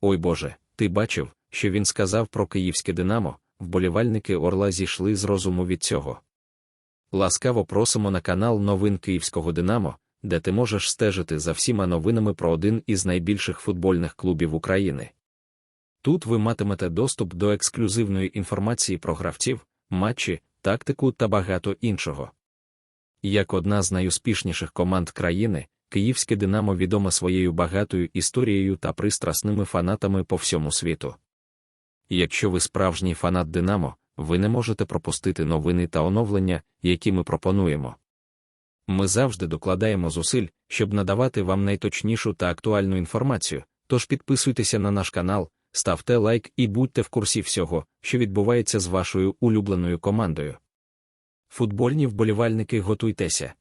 Ой Боже, ти бачив, що він сказав про київське Динамо, вболівальники Орла зійшли з розуму від цього. Ласкаво просимо на канал Новин Київського Динамо, де ти можеш стежити за всіма новинами про один із найбільших футбольних клубів України. Тут ви матимете доступ до ексклюзивної інформації про гравців, матчі, тактику та багато іншого. Як одна з найуспішніших команд країни, Київське Динамо відоме своєю багатою історією та пристрасними фанатами по всьому світу. Якщо ви справжній фанат Динамо, ви не можете пропустити новини та оновлення, які ми пропонуємо. Ми завжди докладаємо зусиль, щоб надавати вам найточнішу та актуальну інформацію, тож підписуйтеся на наш канал, ставте лайк і будьте в курсі всього, що відбувається з вашою улюбленою командою. Футбольні вболівальники готуйтеся.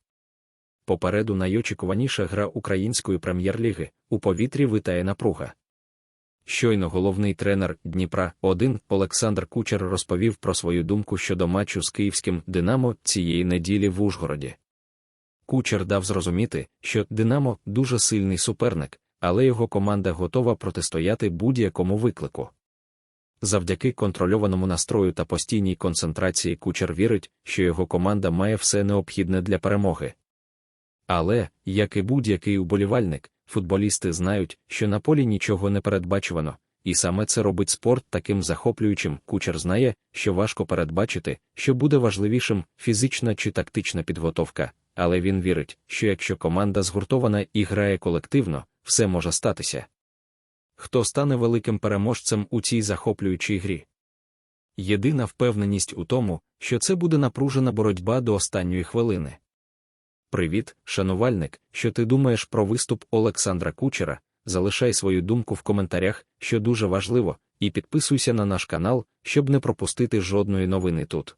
Попереду найочікуваніша гра української прем'єр-ліги у повітрі витає напруга. Щойно головний тренер Дніпра 1 Олександр Кучер розповів про свою думку щодо матчу з київським Динамо цієї неділі в Ужгороді. Кучер дав зрозуміти, що Динамо дуже сильний суперник, але його команда готова протистояти будь-якому виклику. Завдяки контрольованому настрою та постійній концентрації кучер вірить, що його команда має все необхідне для перемоги. Але, як і будь-який уболівальник, футболісти знають, що на полі нічого не передбачувано, і саме це робить спорт таким захоплюючим. Кучер знає, що важко передбачити, що буде важливішим фізична чи тактична підготовка, але він вірить, що якщо команда згуртована і грає колективно, все може статися. Хто стане великим переможцем у цій захоплюючій грі? Єдина впевненість у тому, що це буде напружена боротьба до останньої хвилини. Привіт, шанувальник, що ти думаєш про виступ Олександра Кучера. Залишай свою думку в коментарях, що дуже важливо, і підписуйся на наш канал, щоб не пропустити жодної новини тут.